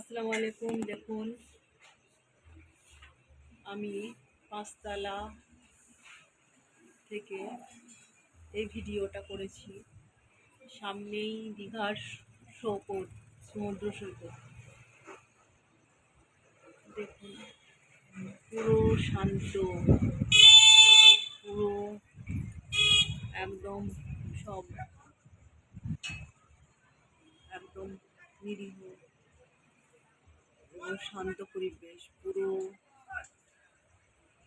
আসসালামু আলাইকুম, দেখুন। আমি পাঁচতলা থেকে এই ভিডিওটা করেছি। সামনেই দীঘার সৈকত, সমুদ্র সৈকত। দেখুন, পুরো শান্ত, পুরো একদম সব, একদম নিরীহ। এবং শান্ত পরিবেশ, পুরো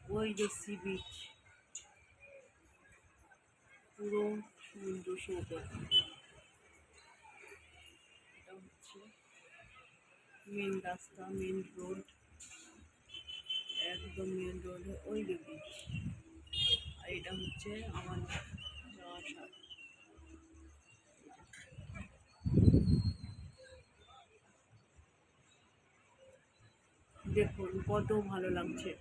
ওই যে সি বিচ পুরো সমুদ্র সৈকত এটা হচ্ছে মেন রাস্তা মেন রোড একদম মেন রোড ওই যে বিচ আর এটা হচ্ছে আমার দেখুন কত ভালো লাগছে।